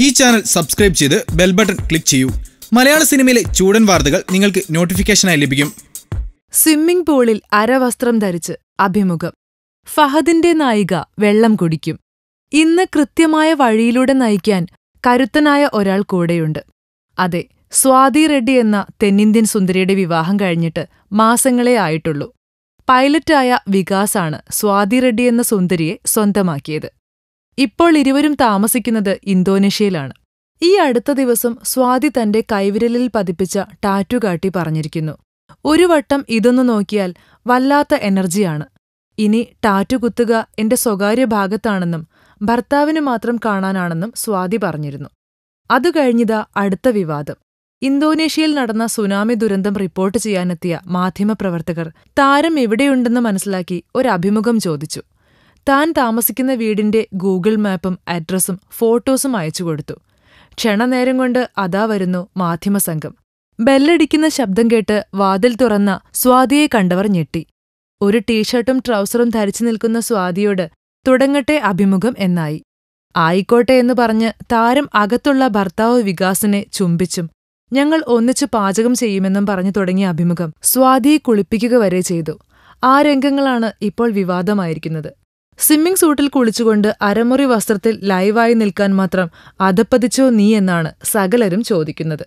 ഈ channel subscribe ചെയ്ത് bell button click ചെയ്യൂ. മലയാള സിനിമയിലെ ചൂടൻ വാർത്തകൾ നിങ്ങൾക്ക് നോട്ടിഫിക്കേഷനായി ലഭിക്കും. സ്വിമ്മിംഗ് പൂളിൽ അരവസ്ത്രം ധരിച്ച് അഭിമുഖം. ഫഹദിന്റെ നായിക വെള്ളം കുടിക്കും. ഇന്ന് കൃത്യമായ വഴിയിലൂടെ നയിക്കാൻ കരുത്തനായ ഒരാൾ കൂടെയുണ്ട്. അതെ സ്വാതി റെഡ്ഡി എന്ന തെന്നിന്ത്യൻ സുന്ദരിയുടെ വിവാഹം കഴിഞ്ഞിട്ട് മാസങ്ങളേ ആയിട്ടുള്ളൂ. പൈലറ്റായ വികാസാണ് സ്വാതി റെഡ്ഡി എന്ന സുന്ദരിയെ സ്വന്തമാക്കിയത്. ഇപ്പോൾ ഇരുവരും താമസിക്കുന്നത് ഇന്തോനേഷ്യയിലാണ്. ഈ അടുത്ത ദിവസം സ്വാതി തന്റെ കൈവിരലിൽ പതിപ്പിച്ച ടാറ്റു കാട്ടി പറഞ്ഞിരിക്കുന്നു. ഒരു വട്ടം ഇതൊന്നു നോക്കിയാൽ വല്ലാത്ത എനർജിയാണ്. ഇനി ടാറ്റു കുത്തുക എന്റെ സ്വകാര്യ ഭാഗത്താണെന്നും ഭർത്താവിന് മാത്രം കാണാനാണെന്നും സ്വാതി പറഞ്ഞിരുന്നു. അതു കഴിഞ്ഞിതാ അടുത്ത വിവാദം. ഇന്തോനേഷ്യയിൽ നടന്ന സുനാമി ദുരന്തം റിപ്പോർട്ട് ചെയ്യാനെത്തിയ മാധ്യമപ്രവർത്തകർ താരം എവിടെയുണ്ടെന്ന് മനസ്സിലാക്കി ഒരഭിമുഖം ചോദിച്ചു. താൻ താമസിക്കുന്ന വീടിന്റെ ഗൂഗിൾ മാപ്പും അഡ്രസ്സും ഫോട്ടോസും അയച്ചു കൊടുത്തു. ക്ഷണനേരം കൊണ്ട് അതാ വരുന്നു മാധ്യമസംഘം. ബെല്ലടിക്കുന്ന ശബ്ദം കേട്ട് വാതിൽ തുറന്ന സ്വാതിയെ കണ്ടവർ ഞെട്ടി. ഒരു ടീഷർട്ടും ട്രൗസറും ധരിച്ചു നിൽക്കുന്ന സ്വാതിയോട് തുടങ്ങട്ടെ അഭിമുഖം എന്നായി. ആയിക്കോട്ടെ എന്ന് പറഞ്ഞ് താരം അകത്തുള്ള ഭർത്താവ് വികാസിനെ ചുംബിച്ചും ഞങ്ങൾ ഒന്നിച്ചു പാചകം ചെയ്യുമെന്നും പറഞ്ഞു തുടങ്ങിയ അഭിമുഖം സ്വാതിയെ കുളിപ്പിക്കുക വരെ ചെയ്തു. ആ രംഗങ്ങളാണ് ഇപ്പോൾ വിവാദമായിരിക്കുന്നത്. സ്വിമ്മിംഗ് സൂട്ടിൽ കുളിച്ചുകൊണ്ട് അരമുറി വസ്ത്രത്തിൽ ലൈവായി നിൽക്കാൻ മാത്രം അധപ്പതിച്ചോ നീ എന്നാണ് സകലരും ചോദിക്കുന്നത്.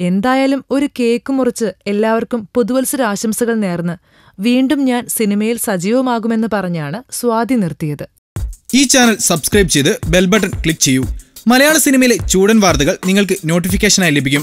എന്തായാലും ഒരു കേക്ക് മുറിച്ച് എല്ലാവർക്കും പുതുവത്സരാശംസകൾ നേർന്ന് വീണ്ടും ഞാൻ സിനിമയിൽ സജീവമാകുമെന്ന് പറഞ്ഞാണ് സ്വാതി നിർത്തിയത്. ഈ ചാനൽ സബ്സ്ക്രൈബ് ചെയ്ത് ബെൽ ബട്ടൺ ക്ലിക്ക് ചെയ്യൂ. മലയാള സിനിമയിലെ ചൂടൻ വാർത്തകൾ നിങ്ങൾക്ക് നോട്ടിഫിക്കേഷനായി ലഭിക്കും.